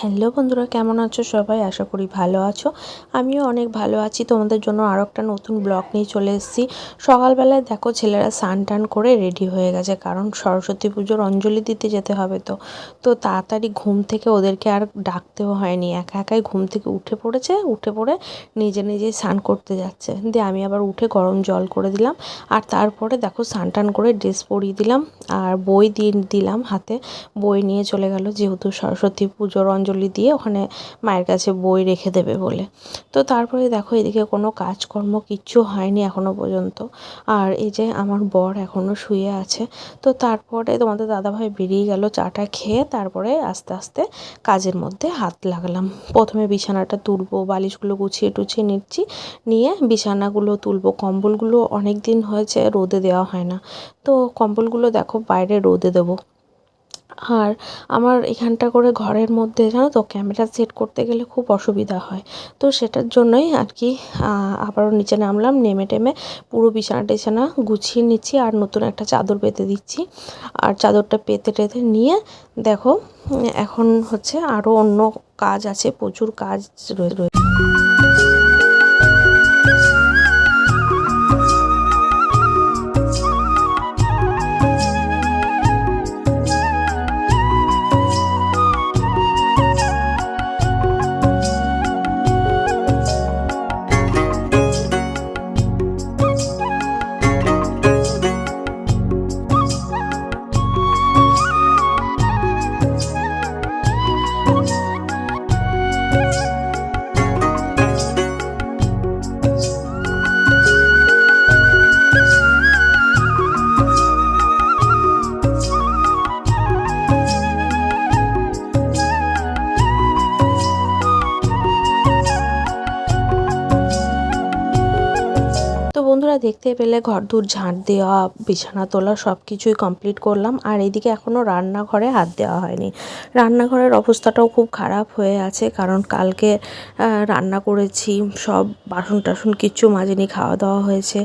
Hello বন্ধুরা, কেমন আছো সবাই? আশা করি ভালো আছো। আমিও অনেক ভালো আছি। তোমাদের জন্য আরও একটা নতুন ব্লগ নিয়ে চলে এসেছি। সকালবেলায় দেখো ছেলেরা স্নান টান করে রেডি হয়ে গেছে, কারণ সরস্বতী পুজোর অঞ্জলি দিতে যেতে হবে তো। তো তাড়াতাড়ি ঘুম থেকে ওদেরকে আর ডাকতেও হয়নি। একা একাই ঘুম থেকে উঠে পড়েছে, উঠে পড়ে নিজে নিজেই স্নান করতে যাচ্ছে। দিয়ে আমি আবার উঠে গরম জল করে দিলাম আর তারপরে দেখো স্নান টান করে ড্রেস পরিয়ে দিলাম আর বই দিয়ে দিলাম হাতে। বই নিয়ে চলে গেল, যেহেতু সরস্বতী পুজোর অঞ্জলি দিয়ে ওখানে মায়ের কাছে বই রেখে দেবে বলে। তো তারপরে দেখো এদিকে কোনো কাজকর্ম কিচ্ছু হয়নি এখনও পর্যন্ত। আর এই যে আমার বর এখনও শুয়ে আছে, তো তারপরে তোমাদের দাদাভাই বেরিয়ে গেল চাটা খেয়ে, তারপরে আস্তে আস্তে কাজের মধ্যে হাত লাগালাম। প্রথমে বিছানাটা তুলবো, বালিশগুলো গুছিয়ে টুছিয়ে নিচ্ছি, নিয়ে বিছানাগুলো তুলবো। কম্বলগুলো অনেক দিন হয়েছে, রোদে দেওয়া হয় না। তো কম্বলগুলো দেখো বাইরে রোদে দেবো। আর আমার এখানটা করে ঘরের মধ্যে, জানো তো, ক্যামেরা সেট করতে গেলে খুব অসুবিধা হয়। তো সেটার জন্যই আর কি আবারও নিচে নামলাম, নেমে টেমে পুরো বিছানা টিছানা গুছিয়ে নিচ্ছি আর নতুন একটা চাদর পেতে দিচ্ছি। আর চাদরটা পেতে টেতে নিয়ে, দেখো, এখন হচ্ছে আরও অন্য কাজ আছে, প্রচুর কাজ রয়ে দেখতে পেলে ঘর দূর ঝাঁট দেওয়া, বিছানা তোলা সব কিছুই কমপ্লিট করলাম। আর এদিকে এখনও রান্নাঘরে হাত দেওয়া হয়নি। রান্নাঘরের অবস্থাটাও খুব খারাপ হয়ে আছে কারণ কালকে রান্না করেছি, সব বাসন টাসন কিচ্ছু মাজেনি, খাওয়া দাওয়া হয়েছে।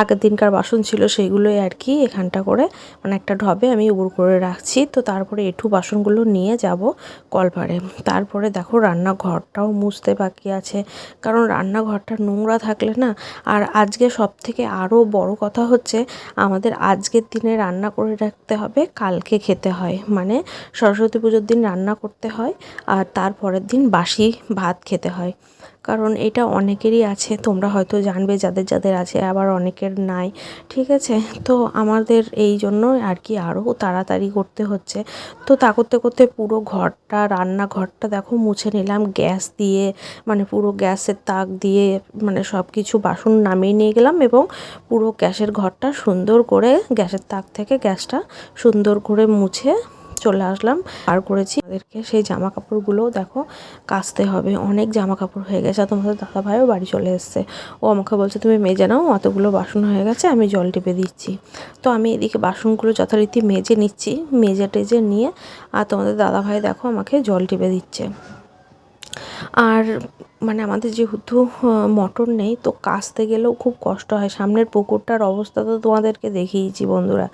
আগের দিনকার বাসন ছিল সেগুলোই আর কি এখানটা করে মানে একটা ঢবে আমি উবুর করে রাখছি। তো তারপরে এঠু বাসনগুলো নিয়ে যাব কলপারে তারপরে দেখো রান্নাঘরটাও মুছতে বাকি আছে। কারণ রান্নাঘরটা নোংরা থাকলে না, আর আজকে সব থেকে আরও বড় কথা হচ্ছে, আমাদের আজকের দিনে রান্না করে রাখতে হবে, কালকে খেতে হয়। মানে সরস্বতী পুজোর দিন রান্না করতে হয় আর তারপরের দিন বাসি ভাত খেতে হয়। কারণ এটা অনেকেরই আছে, তোমরা হয়তো জানবে যাদের যাদের আছে, আবার অনেকের নাই, ঠিক আছে? তো আমাদের এই জন্য আর কি আরও তাড়াতাড়ি করতে হচ্ছে। তো তা করতে করতে পুরো ঘরটা, রান্নাঘরটা দেখো মুছে নিলাম, গ্যাস দিয়ে মানে পুরো গ্যাসের তাক দিয়ে মানে সব কিছু বাসন নামিয়ে নিয়ে গেলাম এবং পুরো গ্যাসের ঘরটা সুন্দর করে, গ্যাসের তাক থেকে গ্যাসটা সুন্দর করে মুছে চলে আসলাম। আর করেছি। তাদেরকে সেই জামা কাপড়গুলোও দেখো, কাচতে হবে। অনেক জামা কাপড় হয়ে গেছে। আর তোমাদের দাদা ভাইও বাড়ি চলে এসছে। ও আমাকে বলছে, তুমি মেজে নাও, অতগুলো বাসন হয়ে গেছে, আমি জল টিপে দিচ্ছি। তো আমি এদিকে বাসনগুলো যথারীতি মেজে নিচ্ছি। মেজে টেজে নিয়ে, আর তোমাদের দাদা ভাই দেখো আমাকে জল টিপে দিচ্ছে। আর মানে আমাদের যেহেতু মটর নেই, তো কাচতে গেলেও খুব কষ্ট হয়। সামনের পুকুরটার অবস্থা তো তোমাদেরকে দেখিয়েছি বন্ধুরা।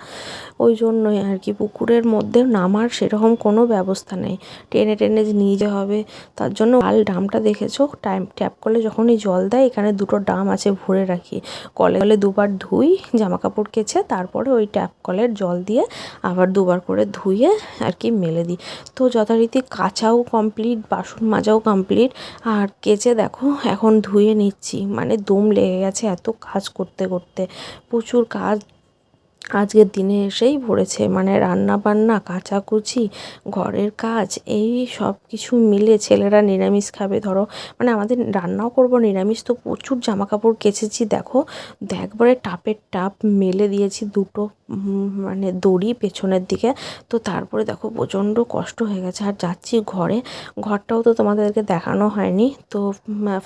ওই জন্যই আর কি, পুকুরের মধ্যে নামার সেরকম কোনো ব্যবস্থা নেই। টেনে টেনে নিয়ে হবে, তার জন্য লাল ডামটা দেখেছ? টাইম, ট্যাপ করলে যখনই জল দেয়, এখানে দুটো ডাম আছে ভরে রাখি। কলে কলে দুবার ধুই জামা কাপড় কেচে, তারপরে ওই ট্যাপ কলের জল দিয়ে আবার দুবার করে ধুয়ে আর কি মেলে দিই। তো যথারীতি কাচাও কমপ্লিট বাসন মাজাও কমপ্লিট আর কেচে দেখো, এখন ধুয়ে নিচ্ছি। মানে দম লেগে গেছে এত কাজ করতে করতে। প্রচুর কাজ আজকের দিনে এসেই পড়েছে মানে রান্না বান্না কাচাকুচি, ঘরের কাজ, এই সব কিছু মিলে ছেলেরা নিরামিষ খাবে। ধরো মানে আমাদের রান্নাও করব নিরামিষ। তো প্রচুর জামা কাপড় কেচেছি, দেখো। একবারে টাপের টাপ মেলে দিয়েছি দুটো। মানে দড়ি পেছনের দিকে। তো তারপরে দেখো প্রচণ্ড কষ্ট হয়ে গেছে। আর যাচ্ছি ঘরে। ঘরটাও তো তোমাদেরকে দেখানো হয়নি। তো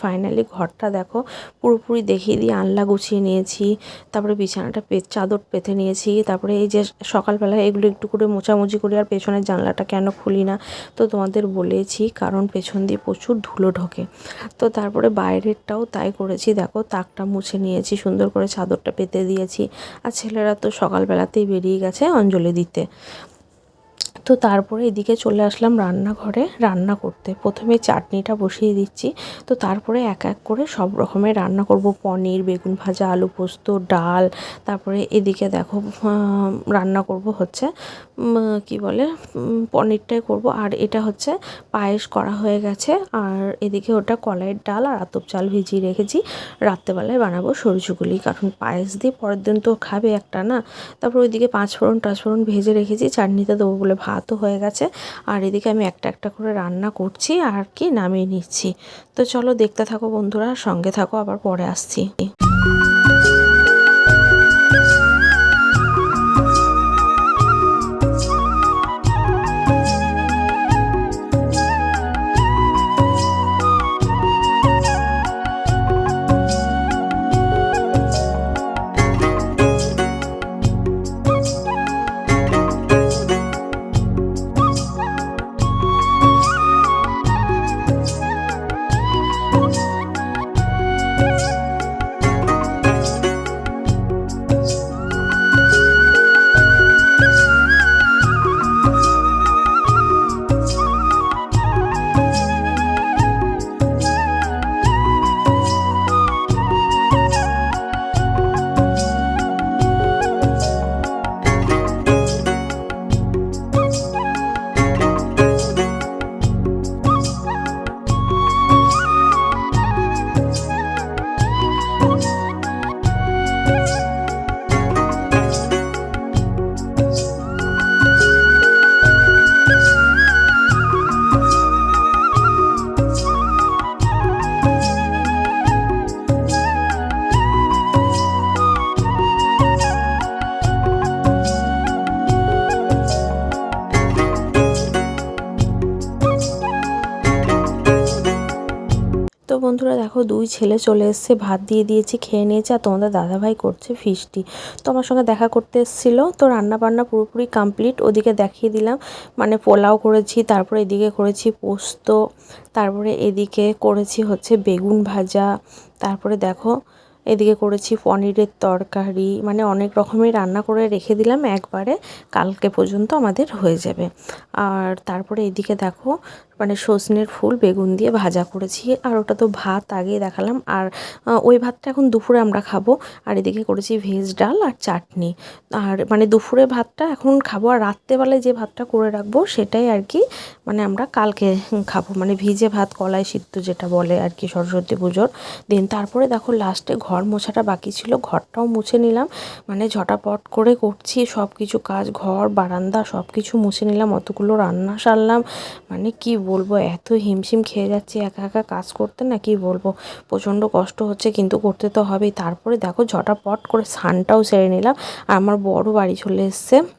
ফাইনালি ঘরটা দেখো পুরোপুরি দেখিয়ে দিয়ে আনলা গুছিয়ে নিয়েছি। তারপরে বিছানাটা পে, চাদর পেতে নিয়েছি। তারপরে এই যে সকালবেলা এগুলো একটু করে মোছামুছি করি আর পেছনের জানলাটা কেন খুলি না? তো তোমাদের বলেছি কারণ পেছন দিয়ে প্রচুর ধুলো ঢোকে। তো তারপরে বাইরেরটাও তাই করেছি। দেখো তাকটা মুছে নিয়েছি, সুন্দর করে চাদরটা পেতে দিয়েছি। আর ছেলেরা তো সকাল বেলাতেই বেরিয়ে গেছে অঞ্জলি দিতে। তো তারপরে এদিকে চলে আসলাম রান্নাঘরে রান্না করতে। প্রথমে চাটনিটা বসিয়ে দিচ্ছি। তো তারপরে এক এক করে সব রকমের রান্না করব। পনির, বেগুন ভাজা, আলু পোস্ত, ডাল। তারপরে এদিকে দেখো রান্না করব হচ্ছে কি বলে পনিরটাই করব। আর এটা হচ্ছে পায়েস করা হয়ে গেছে। আর এদিকে ওটা কলাইয়ের ডাল আর আতপ চাল ভিজিয়ে রেখেছি। রাত্রেবেলায় বানাবো সরষেগুলি। কারণ পায়েস দিয়ে পরের দিন তো খাবে একটা না? তারপর ওইদিকে পাঁচ ফোড়ন টাচ ফোড়ন ভেজে রেখেছি। চাটনিতে দেবো বলে ভাতও হয়ে গেছে। আর এদিকে আমি একটা একটা করে রান্না করছি আর কি নামিয়ে নিচ্ছি। তো চলো দেখতে থাকো বন্ধুরা, সঙ্গে থাকো, আবার পরে আসছি। দেখো দুই ছেলে চলে এসছে, ভাত দিয়ে দিয়েছি, খেয়ে নিয়েছে, আর তোমাদের দাদাভাই করছে ফিস্টি। তো আমার সঙ্গে দেখা করতে এসেছিল, তো রান্না বান্না পুরোপুরি কমপ্লিট ওদিকে দেখিয়ে দিলাম মানে পোলাও করেছি, তারপরে এদিকে করেছি পোস্ত, তারপরে এদিকে করেছি হচ্ছে বেগুন ভাজা, তারপরে দেখো এদিকে করেছি পনিরের তরকারি মানে অনেক রকমের রান্না করে রেখে দিলাম একবারে, কালকে পর্যন্ত আমাদের হয়ে যাবে। আর তারপরে এদিকে দেখো মানে সজনের ফুল বেগুন দিয়ে ভাজা করেছি, আর ওটা তো ভাত আগে দেখালাম, আর ওই ভাতটা এখন দুপুরে আমরা খাব, আর এদিকে করেছি ভেজ ডাল আর চাটনি। আর মানে দুপুরে ভাতটা এখন খাব, আর রাত্রেবেলায় যে ভাতটা করে রাখব সেটাই আর কি মানে আমরা কালকে খাব মানে ভিজে ভাত, কলাই সিদ্ধ যেটা বলে আর কি সরস্বতী পুজোর। দিন তারপরে দেখো লাস্টে ঘর মোছাটা বাকি ছিল, ঘরটাও মুছে নিলাম। মানে ঝটাপট করে করছি সব কিছু কাজ, ঘর, বারান্দা সব কিছু মুছে নিলাম, অতগুলো রান্না সারলাম। মানে কি বলব, এত হিমশিম খেয়ে যাচ্ছি, একা একা কাজ করতে না কি বলব? প্রচণ্ড কষ্ট হচ্ছে, কিন্তু করতে তো হবেই। তারপরে দেখো ঝটাপট করে সানটাও সেরে নিলাম। আর আমার বড় বাড়ি চলে এসছে।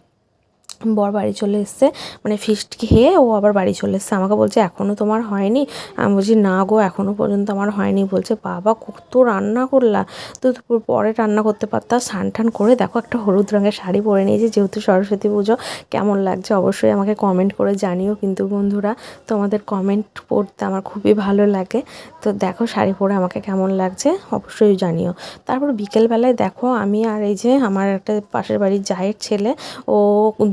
বর বাড়ি চলে এসছে। মানে ফিস্ট খেয়ে ও আবার বাড়ি চলে এসছে। আমাকে বলছে এখনও তোমার হয়নি? আমি বলছি, না গো এখনও পর্যন্ত আমার হয়নি। বলছে, বাবা, কত রান্না করলা? তো পরে রান্না করতে পারতাম স্নান টান করে দেখো একটা হলুদ রঙের শাড়ি পরে নিয়েছি, যেহেতু সরস্বতী পুজো। কেমন লাগছে অবশ্যই আমাকে কমেন্ট করে জানিও কিন্তু বন্ধুরা। তোমাদের কমেন্ট পড়তে আমার খুবই ভালো লাগে। তো দেখো শাড়ি পরে আমাকে কেমন লাগছে, অবশ্যই জানিও। তারপর বিকেলবেলায় দেখো, আমি আর এই যে আমার একটা পাশের বাড়ির জায়ের ছেলে, ও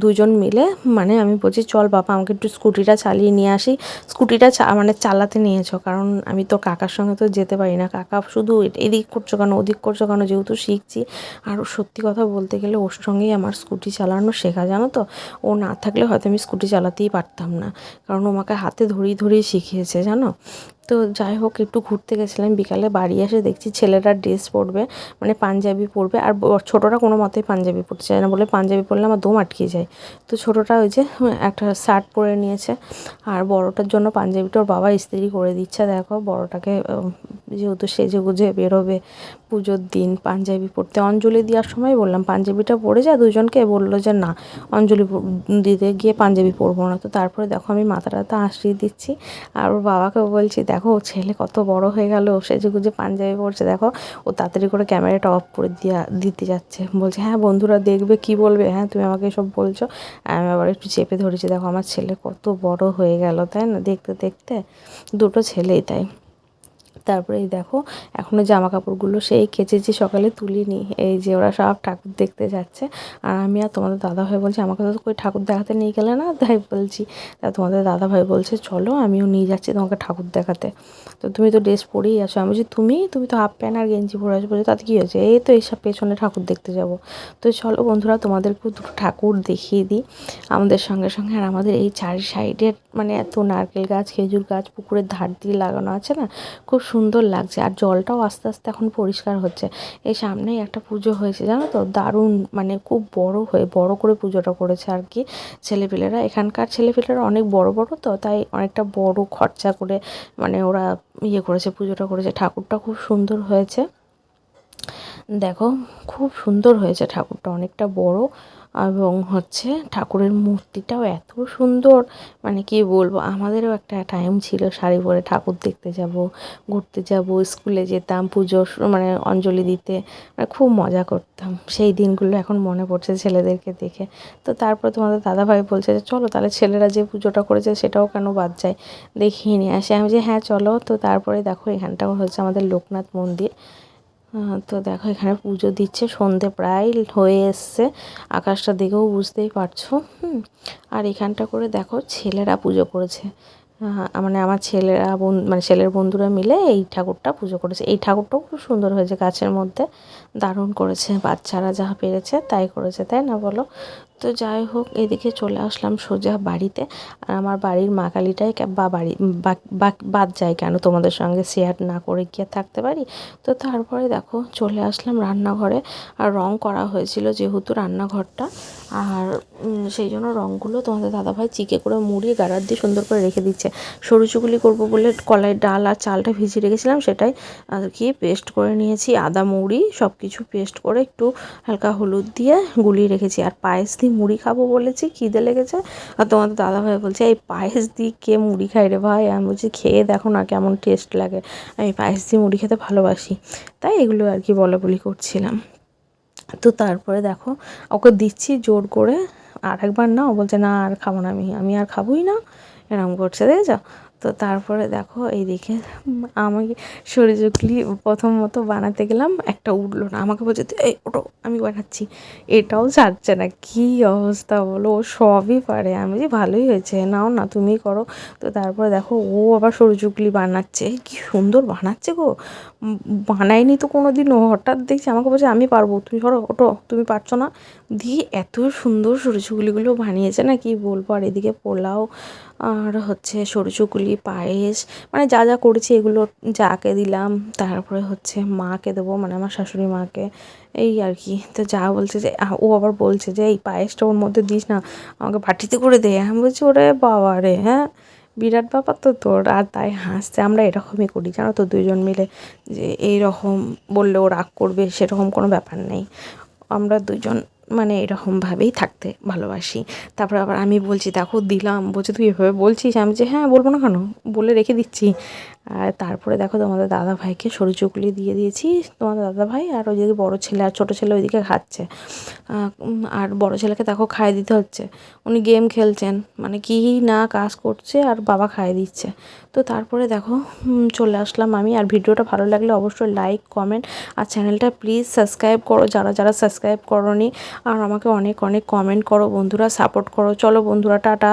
দুজন মিলে মানে আমি বলছি, চল বাবা, আমাকে একটু স্কুটিটা চালিয়ে নিয়ে আসি। স্কুটিটা মানে চালাতে নিয়েছো, কারণ আমি তো কাকার সঙ্গে তো যেতে পারি না। কাকা শুধু এদিক করছ কেন, ওদিক করছ কেন, যেহেতু শিখছি। আর সত্যি কথা বলতে গেলে, ওর সঙ্গেই আমার স্কুটি চালানো শেখা, জানো তো? ও না থাকলে হয়তো আমি স্কুটি চালাতেই পারতাম না। কারণ ও আমাকে হাতে ধরিয়ে ধরিয়ে শিখিয়েছে, জানো? তো যাই হোক, একটু ঘুরতে গেছিলাম। বিকালে বাড়ি এসে দেখছি ছেলেরা ড্রেস পরবে মানে পাঞ্জাবি পরবে, আর ছোটোটা কোনো মতেই পাঞ্জাবি পরতে চায় না। বলে পাঞ্জাবি পরলে আমার দম আটকে যায়। তো ছোটোটা ওই যে একটা শার্ট পরে নিয়েছে। আর বড়টার জন্য পাঞ্জাবিটা ওর বাবা ইস্ত্রি করে দিচ্ছে। দেখো, বড়টাকে যেহেতু সেজে গুজে বেরোবে পুজোর দিন পাঞ্জাবি পরতে। অঞ্জলি দেওয়ার সময় বললাম, পাঞ্জাবিটা পরে যা। দুজনকে বলল যে, না, অঞ্জলি দিতে গিয়ে পাঞ্জাবি পরবো না। তো তারপরে দেখো আমি মাথা টাথা আশ্রিয়ে দিচ্ছি। আর ওর বাবাকে বলছি, দেখো ও ছেলে কত বড় হয়ে গেল, সেজে গুজে পাঞ্জাবি পড়ছে দেখো, ও তাড়াতাড়ি করে ক্যামেরাটা অফ করে দিয়া, দিতে যাচ্ছে। বলছে হ্যাঁ বন্ধুরা দেখবে, কি বলবে? হ্যাঁ তুমি আমাকে সব বলছো। আমি আবার একটু চেপে ধরেছি, দেখো, আমার ছেলে কত বড় হয়ে গেল, তাই না? দেখতে দেখতে, দুটো ছেলেই তাই। তারপরে এই দেখো এখনও জামা কাপড়গুলো সেই কেচেছি সকালে তুলিনি, এই যে ওরা সব ঠাকুর দেখতে যাচ্ছে। আর আমি আর তোমাদের দাদা ভাই বলছি, আমাকে তো কই ঠাকুর দেখাতে নিয়ে গেলে না? তাই বলছি, তা তোমাদের দাদা ভাই বলছে, চলো আমিও নিয়ে যাচ্ছি তোমাকে ঠাকুর দেখাতে। তো তুমি তো ড্রেস পরেই আছো। আমি বলছি, তুমি? তুমি তো হাফ প্যান্ট আর গেঞ্জি পরে আসো বলছি, তাতে কী হয়েছে? এই তো এইসব পেছনে ঠাকুর দেখতে যাব। তো চলো বন্ধুরা তোমাদেরকেও দুটো ঠাকুর দেখিয়ে দিই আমাদের সঙ্গে সঙ্গে। আর আমাদের এই চারি সাইডের মানে এত নারকেল গাছ, খেজুর গাছ, পুকুরের ধার দিয়ে লাগানো আছে না? খুব সুন্দর লাগছে আর জলটাও আস্তে আস্তে এখন পরিষ্কার হচ্ছে। এই সামনেই একটা পুজো হয়েছে, জানো তো? দারুণ মানে খুব বড় হয়ে, বড় করে পুজোটা করেছে আর কি ছেলেপিলেরা। এখানকার ছেলেপিলেরা অনেক বড় বড় তো? তাই অনেকটা বড় খরচা করে মানে ওরা ইয়ে করেছে, পুজোটা করেছে। ঠাকুরটা খুব সুন্দর হয়েছে। দেখো, খুব সুন্দর হয়েছে ঠাকুরটা, অনেকটা বড়। এবং হচ্ছে ঠাকুরের মূর্তিটাও এত সুন্দর। মানে কি বলব, আমাদেরও একটা টাইম ছিল শাড়ি পরে ঠাকুর দেখতে যাব, ঘুরতে যাব স্কুলে যেতাম, পুজো মানে অঞ্জলি দিতে। মানে খুব মজা করতাম। সেই দিনগুলো এখন মনে পড়ছে ছেলেদেরকে দেখে। তো তারপর তোমাদের দাদাভাই বলছে যে, চলো তাহলে ছেলেরা যে পুজোটা করেছে সেটাও কেন বাদ যায়? দেখিয়ে নিয়ে আসে। আমি যে হ্যাঁ চলো। তো তারপরে দেখো এখানটাও হচ্ছে আমাদের লোকনাথ মন্দির। তো দেখো, এখানে পুজো দিচ্ছে, সন্ধে প্রায় হয়ে এসছে। আকাশটা দেখেও বুঝতেই পারছ, হুম। আর এখানটা করে দেখো, ছেলেরা পুজো করেছে। মানে আমার ছেলেরা মানে ছেলের বন্ধুরা মিলে এই ঠাকুরটা পুজো করেছে। এই ঠাকুরটাও খুব সুন্দর হয়েছে, গাছের মধ্যে দারুণ করেছে। বাচ্চারা যা পেরেছে তাই করেছে, তাই না বলো? তো যাই হোক, এদিকে চলে আসলাম সোজা বাড়িতে। আর আমার বাড়ির মা কালীটাই বা বাড়ি বাদ যায় কেন? তোমাদের সঙ্গে শেয়ার না করে গিয়ে থাকতে পারি? তো তারপরে দেখো, চলে আসলাম রান্নাঘরে। আর রং করা হয়েছিল যেহেতু রান্নাঘরটা। আর সেই জন্য রঙগুলো তোমাদের দাদাভাই চিকে করে মুড়িয়ে গাড়ার দিয়ে সুন্দর করে রেখে দিচ্ছে। সরু চুগুলি করব বলে কলাইয়ের ডাল আর চালটা ভিজিয়ে রেখেছিলাম, সেটাই আর কি পেস্ট করে নিয়েছি। আদা মুড়ি সব কিছু পেস্ট করে একটু হালকা হলুদ দিয়ে গুলিয়ে রেখেছি। আর পায়েস দিয়ে মুড়ি খাব বলেছি, খিদে লেগেছে। আর তোমাদের দাদাভাই বলছে, এই পায়েস দিয়ে কে মুড়ি খাই রে ভাই? আমি বলছি, খেয়ে দেখো না কেমন টেস্ট লাগে। আমি পায়েস দিয়ে মুড়ি খেতে ভালোবাসি। তাই এগুলো আর কি বলা বলি করছিলাম। তো তারপরে দেখো, ওকে দিচ্ছি জোর করে। আর একবার না, ও বলছে, না, আর খাব না আমি। আমি আর খাবোই না। এরকম করছে, দেখেছ? তো তারপরে দেখো এইদিকে আমি সরিষাগুলি প্রথমত বানাতে গেলাম, একটা উঠল না। আমাকে বলছে এই ওটো আমি বানাচ্ছি। এটাও ছাড়ছে না। কী অবস্থা বলো? ও সবই পারে। আমি যে ভালোই হয়েছে। নাও না, তুমি করো। তো তারপরে দেখো, ও আবার সরুচুকলি বানাচ্ছে। কি সুন্দর বানাচ্ছে গো। বানায়নি তো কোনো দিন হঠাৎ দেখছি, আমাকে বলছে, আমি পারব। তুমি ধরো ওটো তুমি পারছ না? দিয়ে এত সুন্দর সরুচুকলিগুলো বানিয়েছে না কি বলব? আর এদিকে পোলাও আর হচ্ছে সরু চুকুলি পায়েস মানে যা যা করেছি এগুলো যাকে দিলাম, তারপরে হচ্ছে মাকে দেবো মানে আমার শাশুড়ি মাকে, এই আর কি। তো যা বলছে যে ও আবার বলছে যে, এই পায়েসটা ওর মধ্যে দিস না, আমাকে পাঠিতে করে দে। আমি বলছি, ওরে বাবা রে হ্যাঁ? বিরাট ব্যাপার তো তোর। আর তাই হাসছে, আমরা এরকমই করি, জানো তো দুজন মিলে, যে এই রকম বললে ও রাগ করবে, সেরকম কোনো ব্যাপার নেই। আমরা দুজন মানে এরকমভাবেই থাকতে ভালোবাসি। তারপর আবার আমি বলছি, দেখো, দিলাম। বলছে, তুই এভাবে বলছিস? আমি যে হ্যাঁ বলব না কেন? বলে রেখে দিচ্ছি। আর তারপরে দেখো তোমাদের দাদা ভাইকে সরু চুকলি দিয়ে দিয়েছি। তোমাদের দাদা ভাই আর ওই ওইদিকে বড়ো ছেলে আর ছোটো ছেলে ওইদিকে খাচ্ছে। আর বড়ো ছেলেকে দেখো খাইয়ে দিতে হচ্ছে। উনি গেম খেলছেন মানে কী না কাজ করছে আর বাবা খাইয়ে দিচ্ছে। তো তারপরে দেখো চলে আসলাম আমি। আর ভিডিওটা ভালো লাগলে অবশ্যই লাইক কমেন্ট আর চ্যানেলটা প্লিজ সাবস্ক্রাইব করো। যারা যারা সাবস্ক্রাইব করো আর আমাকে অনেক অনেক কমেন্ট করো। বন্ধুরা সাপোর্ট করো। চলো বন্ধুরা, টাটা।